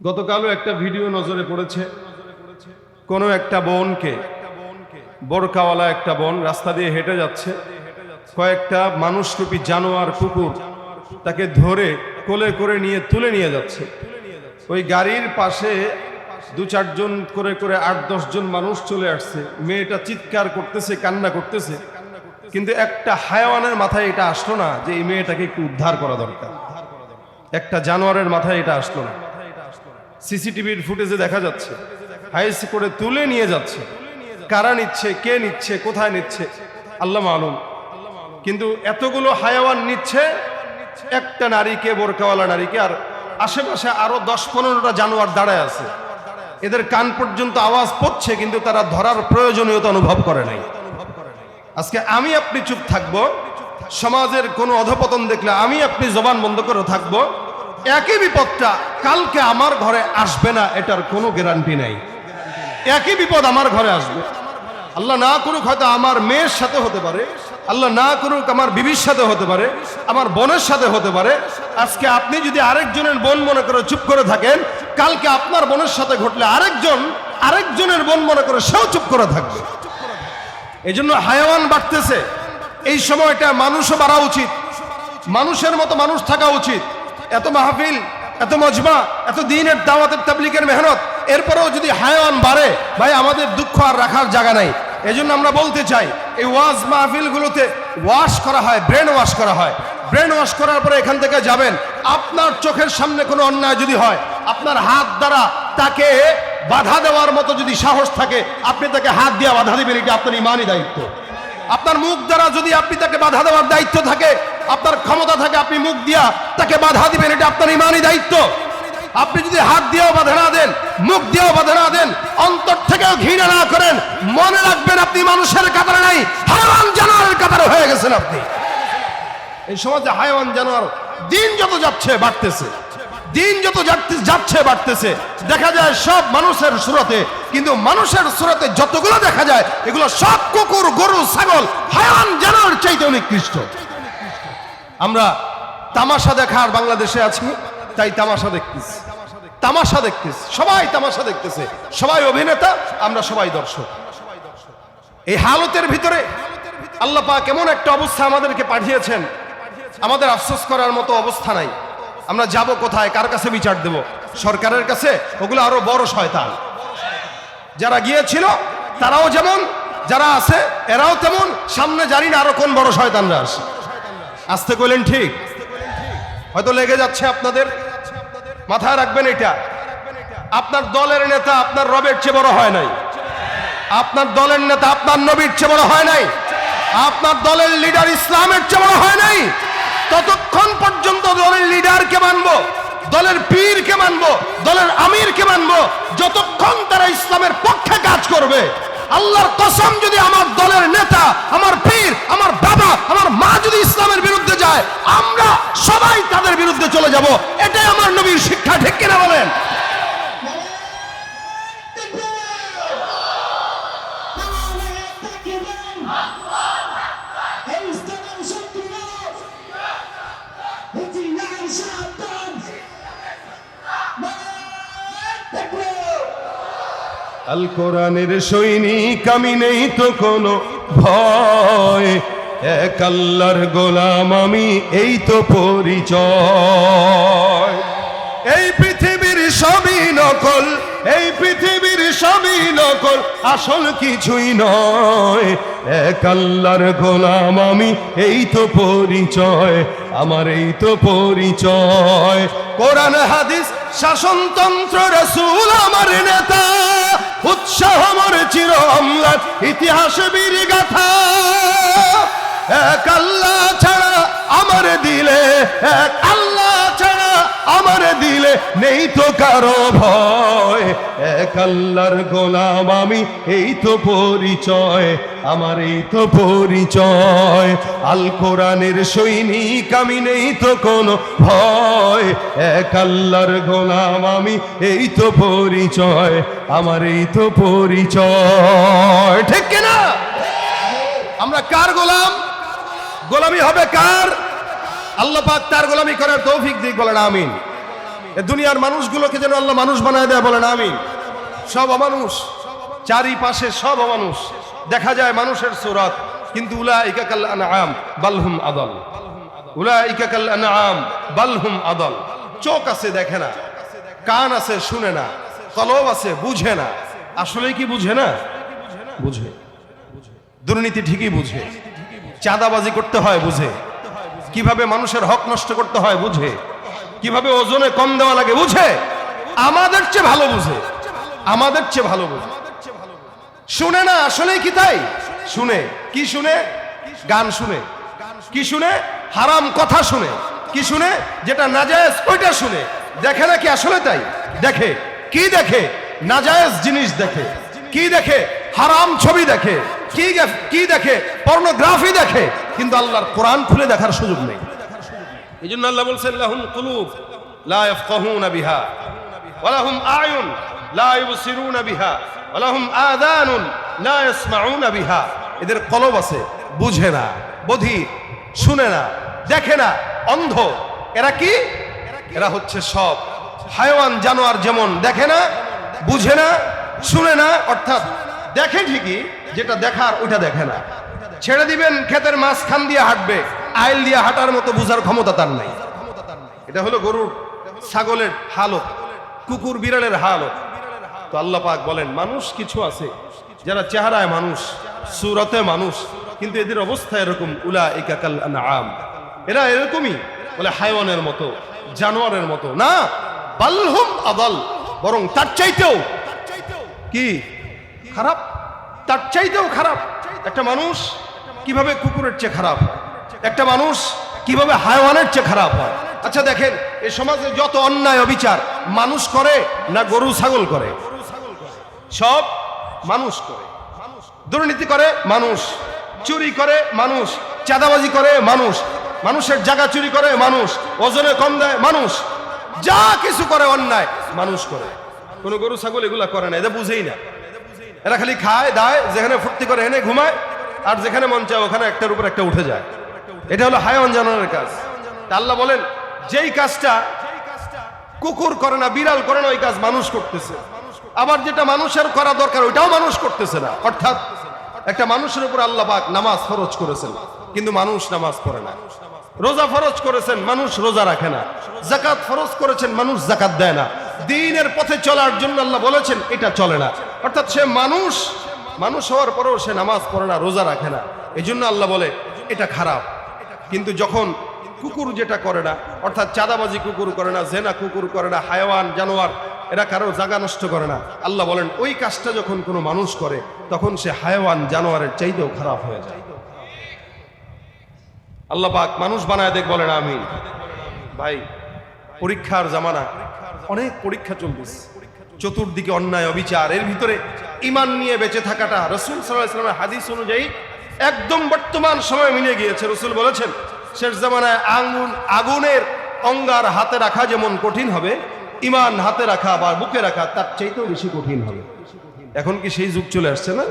গতকালও একটা ভিডিও নজরে পড়েছে। কোনো একটা বোনকে, বোরকাওয়ালা একটা বোন রাস্তা দিয়ে হেঁটে যাচ্ছে। কয়েকটা মানুষরূপী জানোয়ার কুকুর তাকে ধরে কোলে করে নিয়ে তুলে নিয়ে যাচ্ছে। ওই গাড়ির পাশে দু চারজন করে করে আট দশজন মানুষ চলে আসছে। মেয়েটা চিৎকার করতেছে, কান্না করতেছে। কিন্তু একটা হায়াওয়ানের মাথায় এটা আসলো না যে এই মেয়েটাকে একটু উদ্ধার করা দরকার। একটা জানোয়ারের মাথায় এটা আসলো না। সিসিটিভির ফুটেজে দেখা যাচ্ছে। হাইস করে তুলে নিয়ে যাচ্ছে। কারা নিচ্ছে, কে নিচ্ছে, কোথায় নিচ্ছে, আল্লাহ মালুম। কিন্তু এতগুলো হায়াওয়ান নিচ্ছে, একটা নারীকে, বোরকাওয়ালা নারীকে, আর আশেপাশে আরও দশ পনেরোটা জানোয়ার দাঁড়ায় আছে। এদের কান পর্যন্ত আওয়াজ পড়ছে, কিন্তু তারা ধরার প্রয়োজনীয়তা অনুভব করে নাই। আজকে আমি আপনি চুপ থাকব। সমাজের কোনো অধপতন দেখলে আমি আপনি জবান বন্ধ করে থাকব। একই বিপদটা কালকে আমার ঘরে আসবে না, এটার কোনো গ্যারান্টি নাই। একই বিপদ আমার ঘরে আসবে। আল্লাহ না করুক হয়তো আমার মেয়ের সাথে হতে পারে, আল্লাহ না করুক আমার বিবির সাথে হতে পারে, আমার বোনের সাথে হতে পারে। আজকে আপনি যদি আরেকজনের বোন মনে করে চুপ করে থাকেন, কালকে আপনার বোনের সাথে ঘটলে আরেকজন আরেকজনের বোন মনে করে সেও চুপ করে থাকবে। এই জন্য হায়াওয়ান বাড়তেছে। এই সময়টা মানুষও বাড়া উচিত। মানুষের মতো মানুষ থাকা উচিত। এত মাহফিল, এত মজমা, এত দিনের দাওয়াতের তাবলিকের মেহনত, এরপরেও যদি হায়াওয়ান বাড়ে, ভাই, আমাদের দুঃখ আর রাখার জায়গা নাই। এজন্য আমরা বলতে চাই, এই ওয়াজ মাহফিলগুলোতে ওয়াশ করা হয় ব্রেন ওয়াশ করা হয়। ব্রেন ওয়াশ করার পরে এখান থেকে যাবেন, আপনার চোখের সামনে কোনো অন্যায় যদি হয়, আপনার হাত দ্বারা তাকে বাধা দেওয়ার মতো যদি সাহস থাকে, আপনি তাকে হাত দিয়ে বাধা দিবেন, এটা আপনার ইমানই দায়িত্ব। আপনার মুখ দ্বারা যদি আপনি তাকে বাধা দেওয়ার দায়িত্ব থাকে, আপনার ক্ষমতা থাকে, আপনি মুখ দিয়া তাকে বাধা দিবেন, এটা আপনার ইমানই দায়িত্ব। আপনি যদি হাত দিয়েও বাধা না দেন, মুখ দিয়েও বাধা না দেন, অন্তর থেকেও ঘৃণা না করেন, মনে রাখবেন আপনি মানুষের কাতারে নাই হায়ান জানোয়ারের কাতারে হয়ে গেছেন আপনি। এই সমাজে হায়ান জানোয়ার দিন যত যাচ্ছে, বাড়তেছে। দিন যত যাচ্ছে- বাড়তেছে। দেখা যায় সব মানুষের সুরতে, কিন্তু মানুষের সুরতে যতগুলো দেখা যায়, এগুলো সব কুকুর, গরু, ছাগল, হায়ান জানোয়ার চাইতে নিকৃষ্ট আমরা তামাশা দেখার বাংলাদেশে আছি, তাই তামাশা দেখতেছি। তামাশা দেখতেছি, সবাই তামাশা দেখতেছে। সবাই অভিনেতা, আমরা সবাই দর্শক। এই হালতের ভিতরে আল্লাহ পাক কেমন একটা অবস্থা আমাদেরকে পাঠিয়েছেন। আমাদের আফসোস করার মতো অবস্থা নাই। আমরা যাব কোথায়? কার কাছে বিচার দেব? সরকারের কাছে? ওগুলো আরও বড় শয়তান। যারা গিয়েছিল, তারাও যেমন, যারা আছে, এরাও তেমন। সামনে জানি না আরও কোন বড় শয়তানরা আসে আসতে কইলেন ঠিক? হয়তো লেগে যাচ্ছে আপনাদের। মাথায় রাখবেন এটা। আপনার দলের নেতা আপনার রবের চেয়ে বড় হয় নাই। আপনার দলের নেতা আপনার নবীর চেয়ে বড় হয় নাই। আপনার দলের লিডার ইসলামের চেয়ে বড় হয় নাই। ততক্ষণ পর্যন্ত দলের লিডারকে মানবো, দলের পীরকে মানবো, দলের আমিরকে মানবো, যতক্ষণ তারা ইসলামের পক্ষে কাজ করবে। আল্লাহর কসম যদি আমার দলের নেতা, আমার পীর, আমার বাবা, আমার মা যদি ইসলামের বিরুদ্ধে যায়, আমরা সবাই তাদের বিরুদ্ধে চলে যাব। আল কোরআনের সৈনিক, আমি নেই তো কোনো ভয়। এক আল্লাহর গোলাম, আমি এই তো পরিচয়। এই পৃথিবীর সবই নকল, এই পৃথিবীর সবই নকল, আসল কিছুই নয়। এক আল্লাহর গোলাম আমি, এই তো পরিচয়, আমার এই তো পরিচয়। কোরআন, হাদিস, শাসনতন্ত্র, রসুল, আমার নেতা। উৎসাহ আমার চির অম্লান, ইতিহাস বীর গাথা এক আল্লাহ ছাড়া আমার দিলে, এক আল্লাহ আমার দিলে নেই তো কারও ভয়। এক আল্লাহর গোলাম আমি, এই তো পরিচয়, আমার এই তো পরিচয়। আল কোরআনের সৈনিক আমি, নেই তো কোনো ভয়। এক আল্লাহর গোলাম আমি, এই তো পরিচয়, আমার এই তো পরিচয়। ঠিক কিনা? আমরা কার গোলাম? গোলামি হবে কার? আল্লাহ পাক তার গোলামি করার তৌফিক দিক বলেন, আমিন। দুনিয়ার মানুষগুলোকে যেন আল্লাহ মানুষ বানায় দেয় বলেন, আমিন। সব অমানুষ, চারিপাশে সব অমানুষ। দেখা যায় মানুষের সুরত, কিন্তু উলা ইকাকাল আনআম বালহুম আদল। উলা ইকাকাল আনআম বালহুম আদল। চোখ আছে দেখে না, কান আছে শুনে না, কলব আছে বুঝে না। আসলে কি বুঝে না? বুঝে। দুর্নীতি ঠিকই বুঝে। চাঁদাবাজি করতে হয় বুঝে। কীভাবে মানুষের হক নষ্ট করতে হয় বুঝে? কীভাবে ওজনে কম দেওয়া লাগে বুঝে? আমাদের চেয়ে ভালো বুঝে। আমাদের চেয়ে ভালো বুঝে। শুনে না, আসলেই কি তাই? শুনে। কি শুনে? গান শুনে। কি শুনে? হারাম কথা শুনে। কি শুনে? যেটা নাজায়েজ, ওইটা শুনে। দেখে না কি আসলে তাই? দেখে। কি দেখে? নাজায়েজ জিনিস দেখে। কি দেখে? হারাম ছবি দেখে। কি কি দেখে? পর্নোগ্রাফি দেখে। কিন্তু আল্লাহর কোরআন খুলে দেখার সুযোগ নেই। এই জন্য আল্লাহ বলছেন, লাহুম কুলুব, লা ইয়াফকাহুনা বিহা ওয়ালাহুম আয়ুন, লা ইউবসিরুনা বিহা ওয়ালাহুম আযানুন, লা ইয়াসমাউনা বিহা। এদের কলব আছে, বুঝে না বধির শুনে না, দেখে না, অন্ধ। এরা কি? এরা হচ্ছে সব। হায়ওয়ান, জানোয়ার যেমন দেখে না, বুঝে না, শুনে না, অর্থাৎ দেখে ঠিকই যেটা দেখার ওইটা দেখে না। ছেড়ে দিবেন, ক্ষেতের মাঝখান দিয়ে হাঁটবে, আইল দিয়ে হাঁটার মতো বুঝার ক্ষমতা তার নাই। এটা হলো গরুর ছাগলের হালত, কুকুর বিড়ালের হালত। তো আল্লাহ পাক বলেন, মানুষ কিছু আছে, যারা চেহারায় মানুষ, সুরতে মানুষ, কিন্তু এদের অবস্থা এরকম উলা ইকাকাল আম এরা এরকমই, বলে হায়ওয়ানের মতো, জানোয়ারের মতো। না বালহুম আদাল, বরং তার চাইতেও কি? খারাপ? তার চাইতেও খারাপ। একটা মানুষ কীভাবে কুকুরের চেয়ে খারাপ একটা মানুষ কীভাবে হায়ওয়ানের চেয়ে খারাপ হয়? আচ্ছা দেখেন এই সমাজে যত অন্যায় অবিচার, মানুষ করে না গরু ছাগল করে? সব মানুষ করে। দুর্নীতি করে মানুষ, চুরি করে মানুষ, চাঁদাবাজি করে মানুষ, মানুষের জায়গা চুরি করে মানুষ, ওজনে কম দেয় মানুষ, যা কিছু করে অন্যায় মানুষ করে। কোনো গরু, ছাগল এগুলা করে না এদের বুঝেই না। এরা খালি খায়, দায়, যেখানে ফুর্তি করে এনে ঘুমায়, আর যেখানে মন চায় ওখানে একটার উপর একটা উঠে যায়। এটা হলো হায়ওয়ান জানোয়ারের কাজ। আল্লাহ বলেন, যেই কাজটা কুকুর করে না, বিড়াল করে না, ওই কাজ মানুষ করতেছে। আবার যেটা মানুষের করা দরকার, ওইটাও মানুষ করতেছে না। অর্থাৎ একটা মানুষের উপর আল্লাহ পাক নামাজ ফরজ করেছেন, কিন্তু মানুষ নামাজ পড়ে না। রোজা ফরজ করেছেন, মানুষ রোজা রাখে না। জাকাত ফরজ করেছেন, মানুষ জাকাত দেয় না। দিনের পথে চলার জন্য আল্লাহ বলেছেন, এটা চলে না। অর্থাৎ সে মানুষ মানুষ হওয়ার পরেও সে নামাজ পড়ে না, রোজা রাখে না। এই জন্য আল্লাহ বলে, এটা খারাপ। কিন্তু যখন কুকুর যেটা করে না, অর্থাৎ চাঁদাবাজি কুকুর করে না, জেনা কুকুর করে না, হায়ওয়ান, জানোয়ার, এরা কারও জাগা নষ্ট করে না। আল্লাহ বলেন, ওই কাজটা যখন কোনো মানুষ করে, তখন সে হায়ওয়ান, জানোয়ারের চাইতেও খারাপ হয়ে যায়। আল্লাহ পাক মানুষ বানায় দেখ বলেন আমি ভাই, পরীক্ষার জামানা, অনেক পরীক্ষা চলতেছে। চতুর্দিকে অন্যায় অবিচার। এর ভিতরে ইমান নিয়ে বেঁচে থাকাটা রসুল সাল্লামের হাদিস অনুযায়ী একদম বর্তমান সময় মিলে গিয়েছে। রসুল বলেছেন, শেষ জামানায় আগুন আগুনের অঙ্গার হাতে রাখা যেমন কঠিন হবে ইমান হাতে রাখা বা বুকে রাখা তার চাইতেও বেশি কঠিন হবে। এখন কি সেই যুগ চলে আসছে না?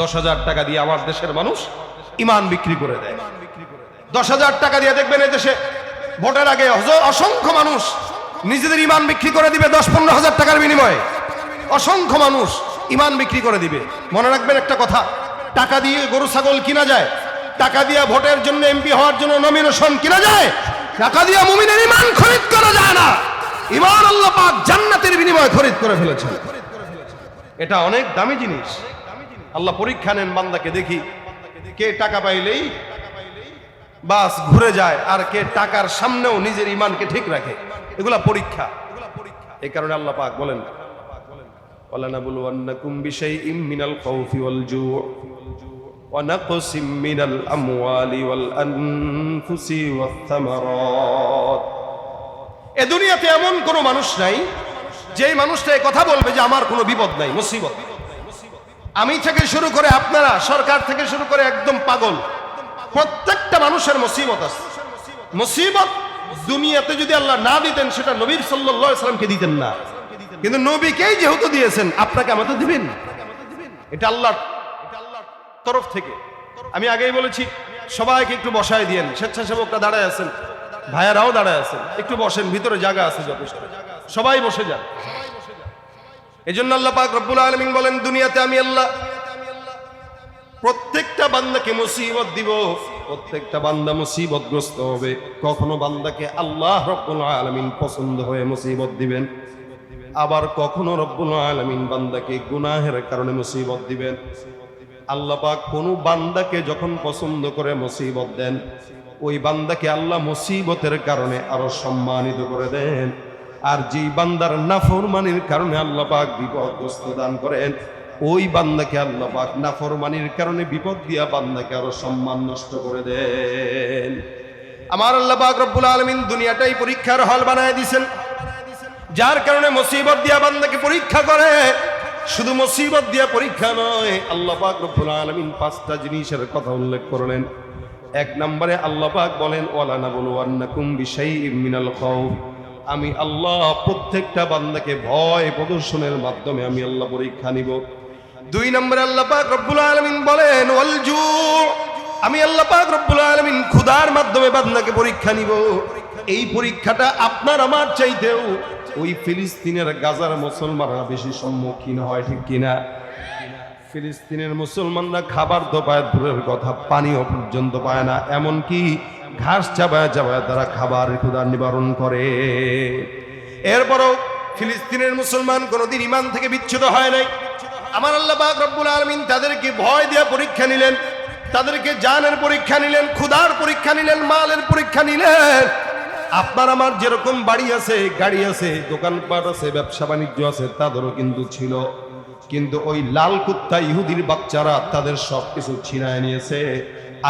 দশ হাজার টাকা দিয়ে আমার দেশের মানুষ ইমান বিক্রি করে দেয়। দশ হাজার টাকা দিয়ে দেখবেন এই দেশে ভোটের আগে অসংখ্য মানুষ নিজেদের ইমান বিক্রি করে দিবে দশ পনেরো হাজার টাকার বিনিময়ে। অসংখ্য মানুষ ইমান বিক্রি করে দিবে। মনে রাখবেন একটা কথা, টাকা দিয়ে গরু, ছাগল কিনা যায়, টাকা দিয়ে ভোটের জন্য এমপি হওয়ার জন্য নমিনেশন কিনা যায়, টাকা দিয়ে মুমিনের ইমান খরিদ করা যায় না। ইমান আল্লাহ পাক জান্নাতের বিনিময়ে খরিদ করে ফেলেছেন। এটা অনেক দামি জিনিস। আল্লাহ পরীক্ষা নেন বান্দাকে দেখি, কে টাকা পাইলেই বাস ঘুরে যায় আর কে টাকার সামনেও নিজের ইমানকে ঠিক রাখে। এগুলা পরীক্ষা এই কারণে আল্লাহ পাক বলেন وَلَنَبْلُوَنَّكُمْ بِشَيْءٍ مِّنَ الْخَوْفِ وَالْجُوعِ ونقص من الأموال والأنفس والثمرات এ দুনিয়াতে এমন কোনো মানুষ নাই যেই মানুষটা এই কথা বলবে যে আমার কোনো বিপদ নাই মুসিবত আমি থেকে শুরু করে আপনারা সরকার থেকে শুরু করে একদম পাগল প্রত্যেকটা মানুষের মুসিবত আছে মুসিবত দুনিয়াতে যদি আল্লাহ না দিতেন, সেটা নবীর সাল্লাল্লাহু আলাইহি সাল্লামকে দিতেন না। কিন্তু নবীকেই যেহেতু দিয়েছেন, আপনাকে আমাকে দিবেন এটা আল্লাহ তরফ থেকে। আমি আগেই বলেছি, সবাইকে একটু বসায় দিয়েন। স্বেচ্ছাসেবকরা দাঁড়ায় আছেন, ভাইয়ারাও দাঁড়ায় আছেন। একটু বসেন, ভিতরে জায়গা আছে যথেষ্ট। সবাই বসে যান। এই জন্য আল্লাহ পাক রব্বুল আলমিন বলেন, দুনিয়াতে আমি আল্লাহ প্রত্যেকটা বান্দাকে মুসিবত দিব। প্রত্যেকটা বান্দা মুসিবতগ্রস্ত হবে। কখনো বান্দাকে আল্লাহ রব্বুল আলমিন পছন্দ হয়ে মুসিবত দিবেন। আবার কখনো রব্বুল আলমিন বান্দাকে গুনাহের কারণে মুসিবত দিবেন। আল্লাহ পাক কোনো বান্দাকে যখন পছন্দ করে মুসিবত দেন, ওই বান্দাকে আল্লাহ মুসিবতের কারণে আরও সম্মানিত করে দেন। আর যেই বান্দার নাফরমানির কারণে আল্লাহ পাক বিপদগ্রস্ত দান করেন ওই বান্দাকে আল্লাহ পাক নাফরমানির কারণে বিপদ দিয়া বান্দাকে আরও সম্মান নষ্ট করে দেন। আমার আল্লাহ পাক রব্বুল আলমিন দুনিয়াটাই পরীক্ষার হল বানায় দিছেন। যার কারণে মুসিবত দিয়া বান্দাকে পরীক্ষা করে। শুধু মুসিবত দিয়া পরীক্ষা নয়, আল্লাহ পাক রব্বুল আলামিন পাঁচটা জিনিসের কথা উল্লেখ করলেন। এক নম্বরে আল্লাহ পাক বলেন, ওয়ালা নাবলুয়ান্নাকুম বিশাইইম মিনাল খাউফ। আমি আল্লাহ প্রত্যেকটা বান্দাকে ভয় প্রদর্শনের মাধ্যমে আমি আল্লাহ পরীক্ষা নিব। দুই নম্বরে আল্লাহ পাক রব্বুল আলামিন বলেন ওয়াল জু আমি আল্লাহ পাক রব্বুল আলামিন ক্ষুধার মাধ্যমে বান্দাকে পরীক্ষা নিব। এই পরীক্ষাটা আপনার আমার চাইতেও ওই ফিলিস্তিনের গাজার মুসলমানরা বেশি সম্মুখীন হয়, ঠিক কিনা? ফিলিস্তিনের মুসলমানরা খাবার তো পায় দূরের কথা, পানিও পর্যন্ত পায় না। এমনকি ঘাস চাবায় চাবায় তারা খাবার ক্ষুধার নিবারণ করে। এরপরও ফিলিস্তিনের মুসলমান কোনোদিন ইমান থেকে বিচ্ছুত হয় নাই। আমার আল্লাহ পাক রব্বুল আলমিন তাদেরকে ভয় দিয়ে পরীক্ষা নিলেন, তাদেরকে জানের পরীক্ষা নিলেন, ক্ষুধার পরীক্ষা নিলেন, মালের পরীক্ষা নিলেন। আপনার আমার যেরকম বাড়ি আছে, গাড়ি আছে, দোকানপাট আছে, ব্যবসা বাণিজ্য আছে, তাদেরও কিন্তু ছিল। কিন্তু ওই লাল কুত্তা ইহুদির বাচ্চারা তাদের সব কিছু ছিনায় নিয়েছে,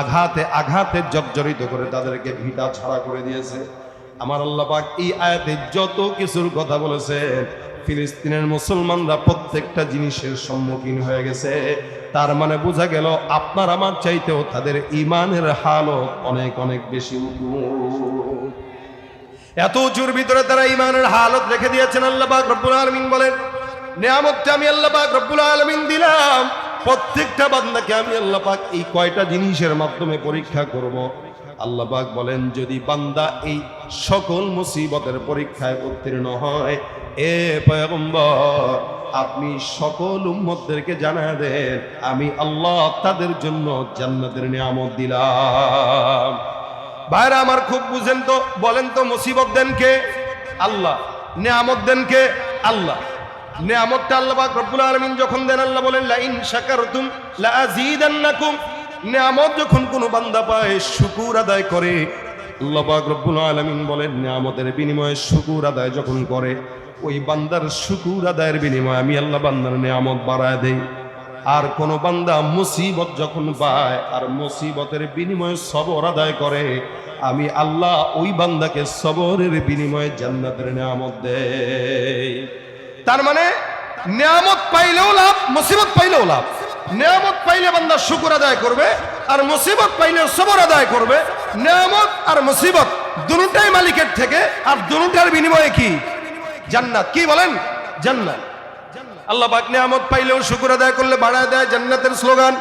আঘাতে আঘাতে জর্জরিত করে তাদেরকে ভিটা ছাড়া করে দিয়েছে। আমার আল্লাহ এই আয়াতে যত কিছুর কথা বলেছে ফিলিস্তিনের মুসলমানরা প্রত্যেকটা জিনিসের সম্মুখীন হয়ে গেছে। তার মানে বোঝা গেল, আপনার আমার চাইতেও তাদের ইমানের হালত অনেক অনেক বেশি উঁচু। এত উঁচুর ভিতরে তারা ইমানের হালত রেখে দিয়েছেন, আল্লাহ পাক রব্বুল আলমিন বলেন, নিয়ামতটা আমি আল্লাহ পাক রব্বুল আলমিন দিলাম। প্রত্যেকটা বান্দাকে আমি আল্লাহ পাক এই কয়টা জিনিসের মাধ্যমে পরীক্ষা করব। আল্লাহ পাক বলেন, যদি বান্দা এই সকল মুসিবতের পরীক্ষায় উত্তীর্ণ হয়, এ পয়গম্বর, আপনি সকল উম্মতদেরকে জানা দেন, আমি আল্লাহ তাদের জন্য জান্নাতের নিয়ামত দিলাম। ভাইরা আমার খুব বুঝেন তো, বলেন তো মুসিবত দেন কে? আল্লাহ। নিয়ামত দেন কে? আল্লাহ। নিয়ামতটা আল্লাহ রব্বুল আলামিন যখন দেন, আল্লাহ বলেন লা ইন শাকারতুম লা আযীদান্নাকুম নিয়ামত যখন কোনো বান্দা পায়, শুকুর আদায় করে। পাক রব্বুল আলামিন বলেন, নিয়ামতের বিনিময়ে শুকুর আদায় যখন করে, ওই বান্দার শুকুর আদায়ের বিনিময়ে আমি আল্লাহ বান্দার নিয়ামত বাড়ায় দেই। আর কোন বান্দা মুসিবত যখন পায় আর মুসিবতের বিনিময়ে সবর আদায় করে, আমি আল্লাহ ওই বান্দাকে সবরের বিনিময়ে জান্নাতের নিয়ামত দেই। তার মানে নিয়ামত পাইলেও লাভ, মুসিবত পাইলেও লাভ। নিয়ামত পাইলে বান্দা শুকুর আদায় করবে, আর মুসিবত পাইলে সবর আদায় করবে। নিয়ামত আর মুসিবত দুটাই মালিকের থেকে, আর দুটার বিনিময়ে কি? জান্নাত। কি বলেন? জান্নাত। আল্লাহ পাক নিয়ামত পাইলেও শুকুর আদায় করলে বাড়ায় দেয় জান্নাতের স্লোগান।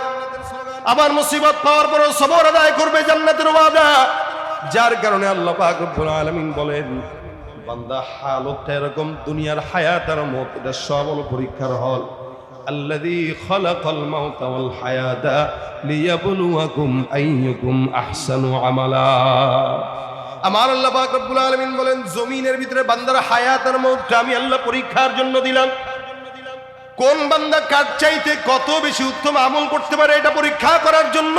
আবার মুসিবত পাওয়ার পরেও সবর আদায় করবে জান্নাতের ওয়াদা। যার কারণে আল্লাহ পাক রব্বুল আলামিন বলেন, বান্দা হালতটা এরকম, দুনিয়ার হায়াত আর মত, এটা সব পরীক্ষার হল। الذي خلق الموت والحياة ليبلوكم أيكم أحسن عملا আমার আল্লাহ পাক রব্বুল আলামিন বলেন জমিনের ভিতরে বান্দার হায়াত আর মৌতটা আমি আল্লাহ পরীক্ষার জন্য দিলাম কোন বান্দা কার চাইতে কত বেশি উত্তম আমল করতে পারে এটা পরীক্ষা করার জন্য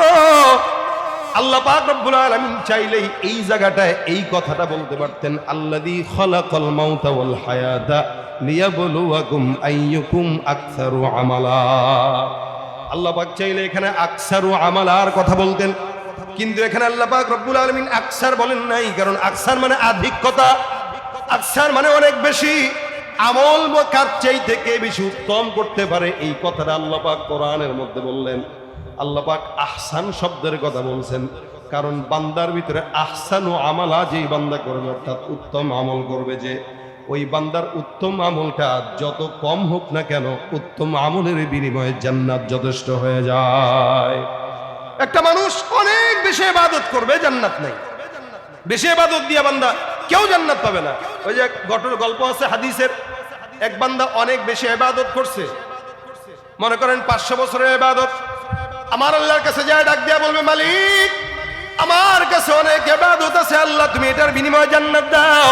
আল্লাহ পাক রব্বুল আলামিন চাইলেই এই জায়গাটায় এই কথাটা বলতে পারতেন, আল্লাযী খালাকাল মাউতা ওয়াল হায়াতা লিয়াবলুয়াকুম আইয়ুকুম আকসারু আমালা। আল্লাহ পাক চাইলে এখানে আকসারু আমালার কথা বলতেন, কিন্তু এখানে আল্লাহ পাক রব্বুল আলামিন আকসার বলেন নাই, কারণ আকসার মানে আধিক্যতা, আকসার মানে অনেক বেশি, আমল কার চাইতে কে বেশি উত্তম করতে পারে, এই কথাটা আল্লাহ পাক কোরআনের মধ্যে বললেন। আল্লাহ পাক আহসান শব্দের কথা বলছেন। কারণ বান্দার ভিতরে আহসান ও আমালা যেই বান্দা করবে, অর্থাৎ উত্তম আমল করবে যে, ওই বান্দার উত্তম আমলটা যত কম হোক না কেন উত্তম আমলের বিনিময়ে জান্নাত যথেষ্ট হয়ে যায়। একটা মানুষ অনেক বেশি ইবাদত করবে, জান্নাত নাই। বেশি এবাদত দিয়া বান্দা কেউ জান্নাত পাবে না। ওই যে গটর গল্প আছে, হাদিসের। এক বান্দা অনেক বেশি এবাদত করছে। মনে করেন পাঁচশো বছরের এবাদত আমার আল্লাহর কাছে যায় ডাক দিয়া বলবে, মালিক, আমার কাছে অনেক এবাদত আছে, আল্লাহ, তুমি এটার বিনিময়ে জান্নাত দাও।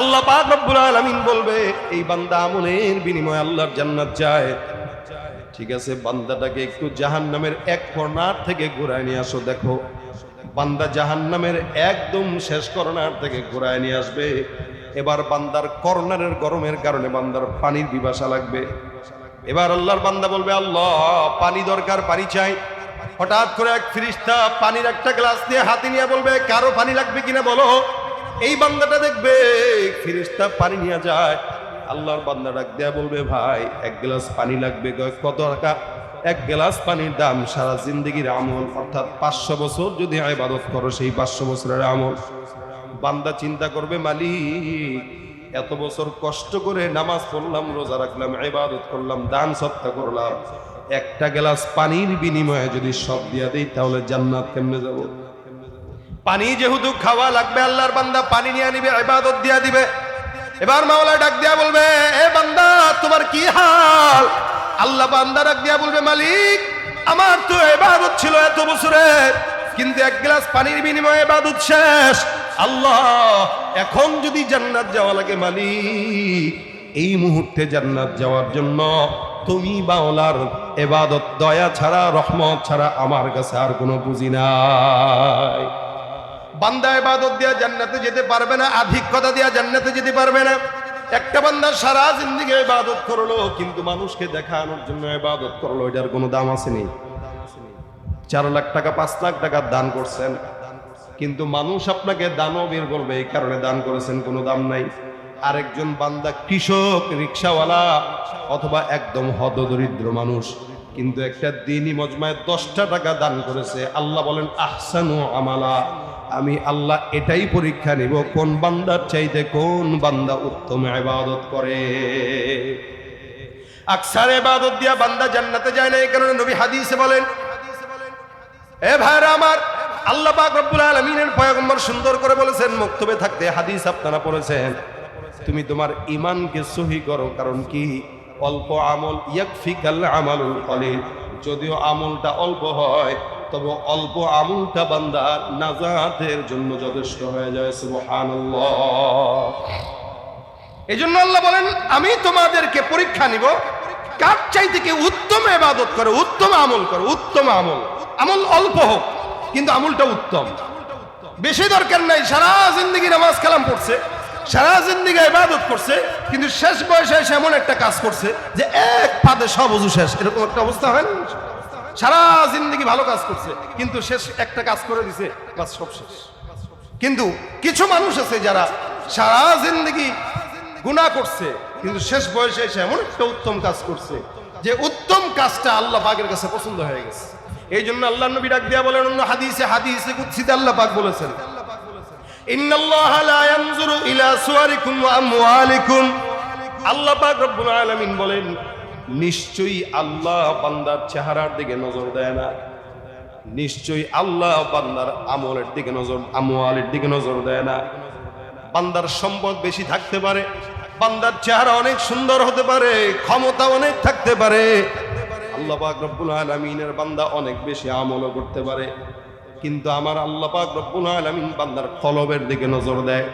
আল্লাহ পাক রব্বুল আলামিন বলবে, এই বান্দা আমলের বিনিময়ে আল্লাহর জান্নাত যায়। ঠিক আছে, বান্দাটাকে একটু জাহান্নামের এক কর্নার থেকে ঘুরায় নিয়ে আসো, দেখো। বান্দা জাহান্নামের একদম শেষ কর্নার থেকে ঘুরায় নিয়ে আসবে। এবার বান্দার কর্নারের গরমের কারণে বান্দার পানির বিবাসা লাগবে। এবার আল্লাহর বান্দা বলবে, আল্লাহ, পানি দরকার, পানি চাই। হঠাৎ করে এক ফিরিস্তা পানির একটা গ্লাস দিয়ে হাতে নিয়ে বলবে, কারও পানি লাগবে কিনা বলো? এই বান্দাটা দেখবে, ফিরিস্তা পানি নিয়ে যায়। আল্লাহর বান্দা ডাক দেয়া বলবে, ভাই, এক গ্লাস পানি লাগবে কত টাকা? এক গ্লাস পানির দাম সারা জিন্দগির আমল, অর্থাৎ পাঁচশো বছর যদি ইবাদত করো, সেই পাঁচশো বছরের আমল। বান্দা চিন্তা করবে, মালিক এত বছর কষ্ট করে নামাজ পড়লাম, রোজা রাখলাম, ইবাদত করলাম, দান সত্তা করলাম। একটা গ্লাস পানির বিনিময়ে যদি সব দিয়া দেই, তাহলে জান্নাত কেমনে যাব? পানি যেহেতু খাওয়া লাগবে, আল্লাহর বান্দা পানি নিয়ে নিবে ইবাদত দিয়া দিবে। এবার মাওলা ডাক দিয়া বলবে, এ বান্দা, তোমার কি হাল? আল্লাহ বান্দা ডাক দিয়া বলবে, মালিক, আমার তো এবাদত ছিল এত বছরের কিন্তু এক গ্লাস পানির বিনিময়ে ইবাদত শেষ। আল্লাহ, এখন যদি জান্নাত যাওয়া লাগে মালিক, এই মুহূর্তে জান্নাত যাওয়ার জন্য তুমি বাওলার এবাদত, দয়া ছাড়া, রহমত ছাড়া আমার কাছে আর কোনো পুঁজি নাই। বান্দা এবাদত দিয়া জান্নাতে যেতে পারবে না, আধিক্যতা দিয়া জান্নাতে যেতে পারবে না। একটা বান্দা সারা জিন্দিগি ইবাদত করল, কিন্তু মানুষকে দেখানোর জন্য ইবাদত করল, এটার কোনো দাম আসেনি চার লাখ টাকা, পাঁচ লাখ টাকা দান করছেন। কিন্তু মানুষ আপনাকে দানবীর বলবে এই কারণে দান করেছেন, কোনো দাম নাই। আরেকজন বান্দা কৃষক, রিক্সাওয়ালা, অথবা একদম হতদরিদ্র মানুষ, কিন্তু একটা দিনই মজমায় দশটা টাকা দান করেছে। আল্লাহ বলেন, আহসানু আমালা। আমি আল্লাহ এটাই পরীক্ষা নিব, কোন বান্দার চাইতে কোন বান্দা উত্তম ইবাদত করে। আকসার ইবাদত দিয়া বান্দা জান্নাতে যায় না, এই কারণে নবী হাদিসে বলেন, এ ভাইরা আমার আল্লাহ পাক রব্বুল আলামিনের পয়গম্বর সুন্দর করে বলেছেন, মক্তবে থাকতে হাদিস আপনারা পড়েছেন। তুমি তোমার ইমানকে সহি করো, কারণ কি? অল্প আমল, ইয়াকফিকাল আমালুল কলিল। যদিও আমলটা অল্প হয়, তবে অল্প আমলটা বান্দার নাজাতের জন্য যথেষ্ট হয়ে যায়, সুবহানাল্লাহ। এই জন্য আল্লাহ বলেন, আমি তোমাদেরকে পরীক্ষা নিব। কার চাইতে কি উত্তম এবাদত করে, উত্তম আমল করো, উত্তম আমল। আমল অল্প হোক। কিন্তু আমুলটা উত্তম। বেশি দরকার নাই, সারা জিন্দগি নামাজ কালাম পড়ছে, সারা জিন্দগি ইবাদত করছে, কিন্তু শেষ বয়সে এসে এমন একটা কাজ করছে যে এক পাদে সব উজু শেষ। এরকম একটা অবস্থা হয় না? সারা জিন্দগি ভালো কাজ করছে, কিন্তু শেষ একটা কাজ করে দিছে কাজ সব শেষ। কিন্তু কিছু মানুষ আছে যারা সারা জিন্দগি গুনাহ করছে, কিন্তু শেষ বয়সে এসে এমন একটা উত্তম কাজ করছে, যে উত্তম কাজটা আল্লাহ পাকের কাছে পছন্দ হয়ে গেছে। এই জন্য আল্লাহ নবী ডাক দিয়া বলেন, অন্য হাদিসে হাদিসে কুৎসিতে আল্লাহ পাক বলেছেন। আল্লাহ পাক রব্বুল আলামিন বলেন, নিশ্চয়ই আল্লাহ বান্দার চেহারার দিকে নজর দেয় না। নিশ্চয়ই আল্লাহ বান্দার আমলের দিকে নজর, আমওয়ালের দিকে নজর দেয় না। বান্দার সম্পদ বেশি থাকতে পারে, বান্দার চেহারা অনেক সুন্দর হতে পারে, ক্ষমতা অনেক থাকতে পারে। আল্লাহ পাক রব্বুল আলামিনের বান্দা অনেক বেশি আমলও করতে পারে। কিন্তু আমার আল্লাহ পাক রব্বুল আলামিন বান্দার কলবের দিকে নজর দেয়।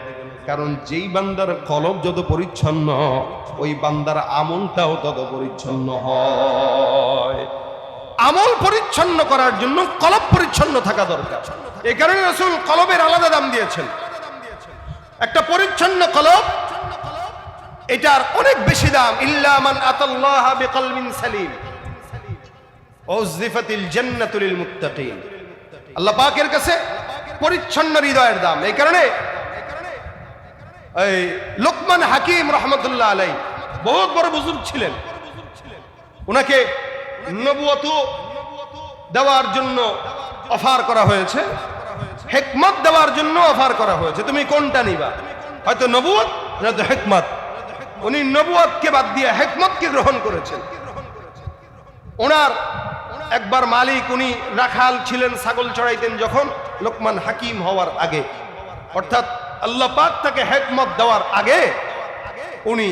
কারণ যেই বান্দার কলব যত পরিচ্ছন্ন, ওই বান্দার আমলটাও তত পরিচ্ছন্ন হয়। আমল পরিচ্ছন্ন করার জন্য কলব পরিচ্ছন্ন থাকা দরকার। এই কারণে রসুল কলবের আলাদা দাম দিয়েছেন। একটা পরিচ্ছন্ন কলব, এটার অনেক বেশি দাম। ইল্লামান আতাল্লাহ বিকলবিন সালিম। ওজিফাতিল জান্নাতুল মুত্তাকিন। আল্লাহ কাছে পরিচ্ছন্ন হৃদয়ের দাম। এই কারণে এই লোকমান হাকিম রহমতুল্লাহ আলাই বহুত বড় বুজুর্গ ছিলেন। ওনাকে নবুয়ত দেওয়ার জন্য অফার করা হয়েছে। হেকমত দেওয়ার জন্য অফার করা হয়েছে। তুমি কোনটা নিবা? হয়তো নবুয়ত নয়তো হেকমত। উনি নবুয়তকে বাদ দিয়ে হেকমতকে গ্রহণ করেছেন। ওনার একবার মালিক উনি রাখাল ছিলেন, ছাগল চড়াইতেন যখন, লোকমান হাকিম হওয়ার আগে। অর্থাৎ আল্লাহ পাক তাকে হেকমত দেওয়ার আগে উনি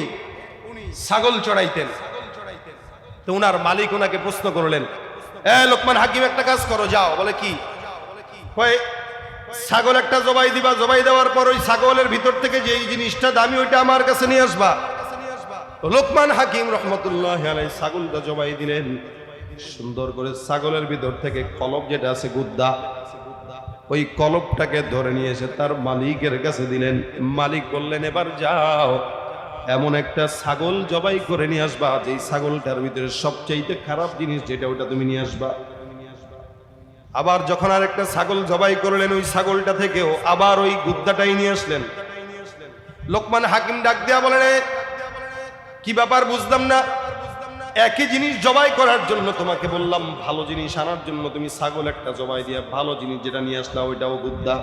ছাগল চড়াইতেন। তো উনার মালিক ওনাকে প্রশ্ন করলেন, এ লোকমান হাকিম, একটা কাজ করো, যাও। বলে কি? ছাগল একটা জবাই দিবা, জবাই দেওয়ার পর ওই ছাগলের ভিতর থেকে যে জিনিসটা দামি, ওইটা আমার কাছে নিয়ে আসবা। লোকমান হাকিম রহমতুল্লাহ ছাগলটা জবাই দিলেন। সুন্দর করে ছাগলের ভিতর থেকে কলব যেটা আছে গুদ্দা ওই কলবটাকে ধরে নিয়ে এসে তার মালিকের কাছে দিলেন। মালিক বললেন এবার যাও এমন একটা ছাগল জবাই করে নিয়ে আসবা যে ছাগলটার ভিতরে সবচাইতে খারাপ জিনিস যেটা ওটা তুমি নিয়ে আসবা। আবার যখন আর একটা ছাগল জবাই করলেন ওই ছাগলটা থেকেও আবার ওই গুদ্দাটাই নিয়ে আসলেন। লোকমান হাকিম ডাক দেয়া বলেন "এ, কি ব্যাপার বুঝলাম না? একই জিনিস জবাই করার জন্য তোমাকে বললাম, ভালো জিনিস আনার জন্য তুমি ছাগল একটা জবাই দিয়ে, ভালো জিনিস যেটা নিয়ে আসলা ওইটাও গুদ্দা।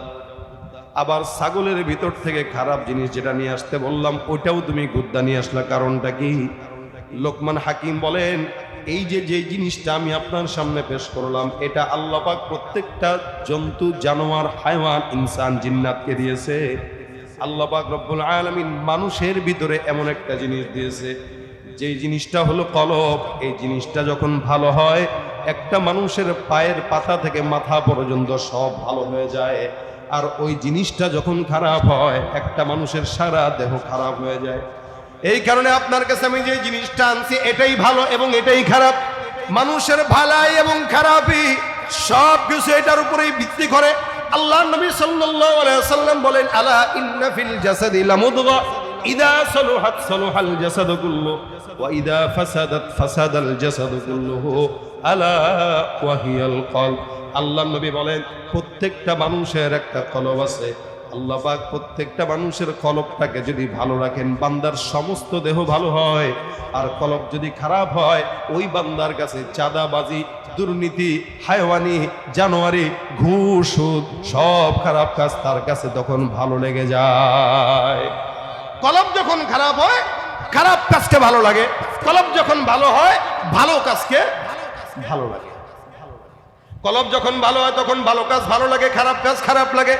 আবার ছাগলের ভিতর থেকে খারাপ জিনিস যেটা নিয়ে আসতে বললাম, ওইটাও তুমি গুদ্দা নিয়ে আসলা। কারণটা কি? লোকমান হাকিম বলেন, এই যে যে জিনিসটা আমি আপনার সামনে পেশ করলাম, এটা আল্লাহ পাক প্রত্যেকটা জন্তু, জানোয়ার, হাইওয়ান, ইনসান, জিন্নাতকে দিয়েছে। আল্লাহ পাক রব্বুল আলামিন মানুষের ভিতরে এমন একটা জিনিস দিয়েছে যেই জিনিসটা হলো কলব, এই জিনিসটা যখন ভালো হয়, একটা মানুষের পায়ের পাতা থেকে মাথা পর্যন্ত সব ভালো হয়ে যায়। আর ওই জিনিসটা যখন খারাপ হয়, একটা মানুষের সারা দেহ খারাপ হয়ে যায়। এই কারণে আপনার কাছে আমি যে জিনিসটা আনছি, এটাই ভালো এবং এটাই খারাপ। মানুষের ভালাই এবং খারাপই সব কিছু এটার উপরেই ভিত্তি করে। আল্লাহ নবী সাল্লাম বলেন, আলা ইন্না ফিল জাসাদি লামুদগা। ইদা সালুহাত সালুহাল জাসাদু কুল্লু, ওয়া ইদা ফাসাদাত ফাসাদাল জাসাদু কুল্লুহু আলা ওয়া হিয়াল কলব। আল্লাহ নবী বলেন, প্রত্যেকটা মানুষের একটা কলব আছে। আল্লাহ পাক প্রত্যেকটা মানুষের কলবটাকে যদি ভালো রাখেন, বান্দার সমস্ত দেহ ভালো হয়। আর কলব যদি খারাপ হয়, ওই বান্দার কাছে চাঁদাবাজি, দুর্নীতি, হায়ওয়ানি, জানুয়ারি, ঘুষ সব খারাপ কাজ তার কাছে তখন ভালো লেগে যায়। কলব যখন খারাপ হয়, খারাপ কাজকে ভালো লাগে। কলব যখন ভালো হয়, ভালো কাজকে ভালো লাগে। কলব যখন ভালো হয়, তখন ভালো কাজ ভালো লাগে, খারাপ কাজ খারাপ লাগে।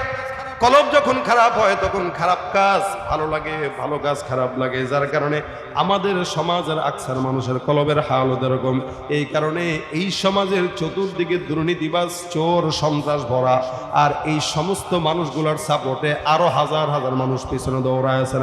কলব যখন খারাপ হয়, তখন খারাপ কাজ ভালো লাগে, ভালো কাজ খারাপ লাগে। যার কারণে আমাদের সমাজের আকসার মানুষের কলবের হালত এরকম এই কারণে এই সমাজের চতুর্দিকে দুর্নীতিবাজ, চোর, সন্ত্রাস ভরা। আর এই সমস্ত মানুষগুলোর সাপোর্টে আরও হাজার হাজার মানুষ পিছনে দৌড়ায় আছে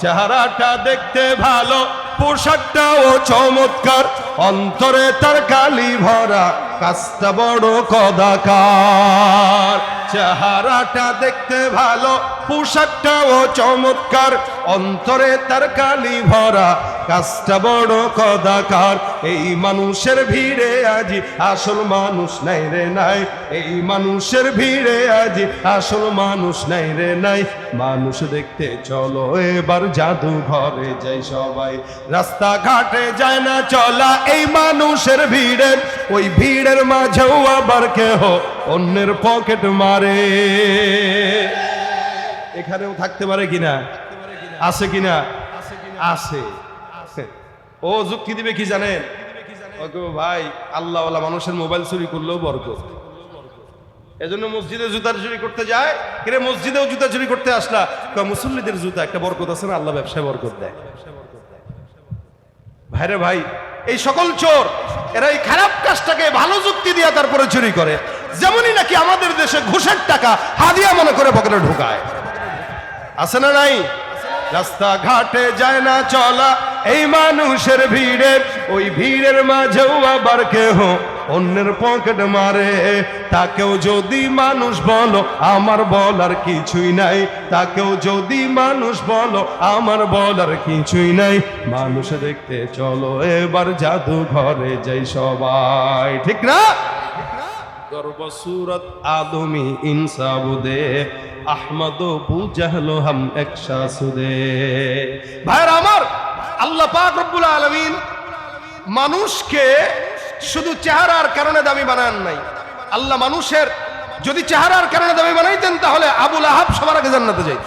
চেহারাটা দেখতে ভালো, পোশাকটাও চমৎকার। অন্তরে তার কালি ভরা, কাজটা বড় কদাকার। চেহারাটা দেখতে ভালো পোশাকটাও চমৎকার অন্তরে তার কালি ভরা কাজটা বড় কদাকার। এই মানুষের ভিড়ে আজি আসল মানুষ নাই রে নাই। এই মানুষের ভিড়ে আজি আসল মানুষ নাই রে নাই। মানুষ দেখতে চলো, এবার জাদু ঘরে যাই সবাই। রাস্তাঘাটে যায় না চলা এই মানুষের ভিড়ে। ওই ভিড়ের মাঝেও আবার কেহ অন্যের পকেট মারে। এখানেও থাকতে পারে কিনা? আছে কিনা? আছে। ও যুক্তি দিবে কি জানেন? ও গো ভাই, আল্লাহওয়ালা মানুষের মোবাইল চুরি করলেও বরকত। এজন্য মসজিদে জুতা চুরি করতে যায় কিরে মসজিদেও জুতা চুরি করতে আসলা? মুসল্লিদের জুতা, একটা বরকত আছে না? আল্লাহ ব্যবসায় বরকত দেয়। ভাইরে ভাই, এই সকল চোর, এরা এই খারাপ কাজটাকে ভালো যুক্তি দিয়ে তারপরে চুরি করে। যেমনই নাকি আমাদের দেশে ঘুষের টাকা হাদিয়া মনে করে পকেটে ঢুকায়। আছে না নাই? রাস্তাঘাটে যায় না চলা এই মানুষের ভিড়ে, ওই ভিড়ের মাঝেও আবার কেহ অন্যের পকেট মারে। তাকেও যদি মানুষ বলো, আমার বলার কিছুই নাই। তাকেও যদি মানুষ বলো, আমার বলার কিছুই নাই। মানুষ দেখতে, চলো এবার জাদু ঘরে যাই সবাই। ঠিক না? গর্বসুরত আদমি ইনসাবুদে, আহমদ বু জাহলো হাম একশা সুদে ভাইরা আমার আল্লাহ পাক রব্বুল আলামিন মানুষকে শুধু চেহারার কারণে দামি বানান নাই। আল্লাহ মানুষের যদি চেহারার কারণে দামি বানাইতেন, তাহলে আবুল আহাব সবার আগে জান্নাতে যাইত।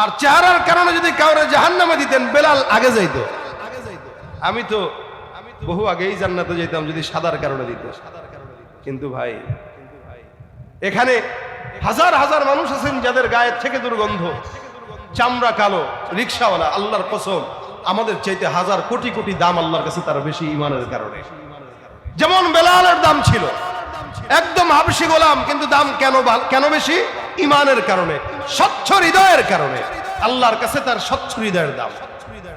আর চেহারার কারণে যদি কাউরে জাহান্নামে দিতেন, বেলাল আগে যাইতো। আমি তো বহু আগেই জান্নাতে যেতাম যদি সাদার কারণে দিত। কিন্তু ভাই, এখানে হাজার হাজার মানুষ আছেন যাদের গায়ের থেকে দুর্গন্ধ। চামড়া কালো, রিক্সাওয়ালা, আল্লাহর কসম। আমাদের চাইতে হাজার কোটি কোটি দাম আল্লাহর কাছে তার বেশি ইমানের কারণে। যেমন বেলালের দাম ছিল। একদম হাবসি গোলাম, কিন্তু দাম কেন কেন বেশি? ইমানের কারণে, স্বচ্ছ হৃদয়ের কারণে। আল্লাহর কাছে তার স্বচ্ছ হৃদয়ের দাম।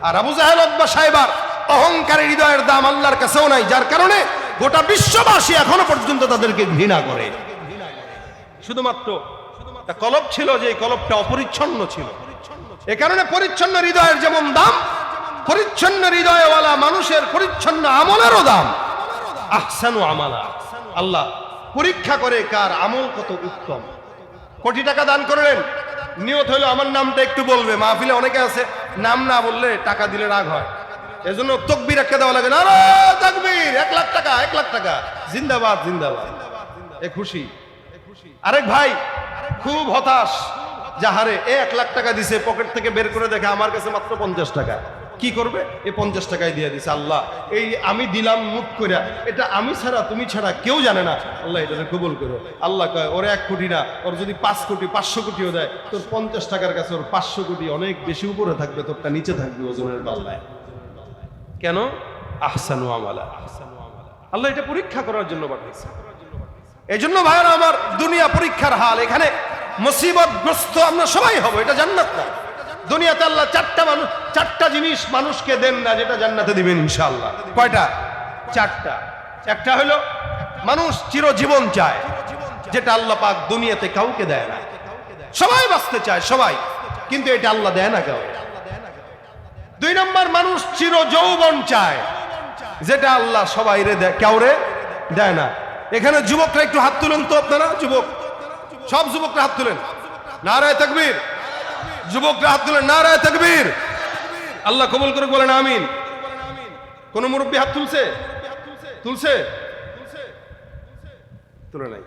আর আবু জাহেল বা সাহেবার অহংকারী হৃদয়ের দাম আল্লাহর কাছেও নাই, যার কারণে গোটা বিশ্ববাসী এখনও পর্যন্ত তাদেরকে ঘৃণা করে। শুধুমাত্র কলব ছিল যে এই কলবটা অপরিচ্ছন্ন ছিল। এ কারণে পরিচ্ছন্ন হৃদয়ের যেমন দাম পরিচ্ছন্ন হৃদয়ওয়ালা মানুষের পরিচ্ছন্ন আমলেরও দাম। আহসানু আমালা। আল্লাহ পরীক্ষা করে কার আমল কত উত্তম। কোটি টাকা দান করলেন। নিয়ত হইল আমার নামটা একটু বলবে। মাহফিলে অনেকে আছে, নাম না বললে টাকা দিলে রাগ হয়। এজন্য তকবির একটা দেওয়া লাগে। না তাকবীর! এক লাখ টাকা, এক লাখ টাকা। জিন্দাবাদ জিন্দাবাদ। এ খুশি। আরেক ভাই খুব হতাশ। যাহারে এক লাখ টাকা দিছে, পকেট থেকে বের করে দেখে আমার কাছে মাত্র পঞ্চাশ টাকা। কি করবে? এ পঞ্চাশ টাকায় দিয়ে দিছে, আল্লাহ। এই আমি দিলাম মুখ করে এটা আমি ছাড়া, তুমি ছাড়া কেউ জানে না। আল্লাহ এটা কবুল করো। আল্লাহ কয়, ওর এক কোটি না, ওর যদি পাঁচ কোটি, পাঁচশো কোটিও দেয়, তোর পঞ্চাশ টাকার কাছে ওর পাঁচশো কোটি অনেক বেশি উপরে থাকবে, তোরটা নিচে থাকবে ওজনের পাল্লায়। কেন? আহসানু আমালা। আল্লাহ এটা পরীক্ষা করার জন্য পাঠিয়েছে এই জন্য ভাইয়েরা, আমার দুনিয়া পরীক্ষার হাল এখানে মুসিবতগ্রস্ত আমরা সবাই হব, এটা জান্নাত না। দুনিয়াতে আল্লাহ চারটা মানুষ চারটা জিনিস মানুষকে দেন না যেটা জান্নাতে দিবেন ইনশাআল্লাহ। কয়টা? চারটা। একটা হলো মানুষ চিরজীবন চায় যেটা আল্লাহ পাক দুনিয়াতে কাউকে দেয় না। সবাই বাঁচতে চায় সবাই। কিন্তু এটা আল্লাহ দেয় না কাউকে দুই নম্বর মানুষ চির যৌবন চায় যেটা আল্লাহ সবাই রে দেয় কাউরে দেয় না। এখানে যুবকরা একটু হাত তুলেন তো আপনারা যুবক। সব যুবকরা হাত তুলেন। নারায় তাকবীর। যুবকরা হাত তুলেন নারায় তাকবীর। আল্লাহ কবুল করে বলেন আমিন। কোন মুরব্বী হাত তুলছে? তুলছে? তুলে নাই।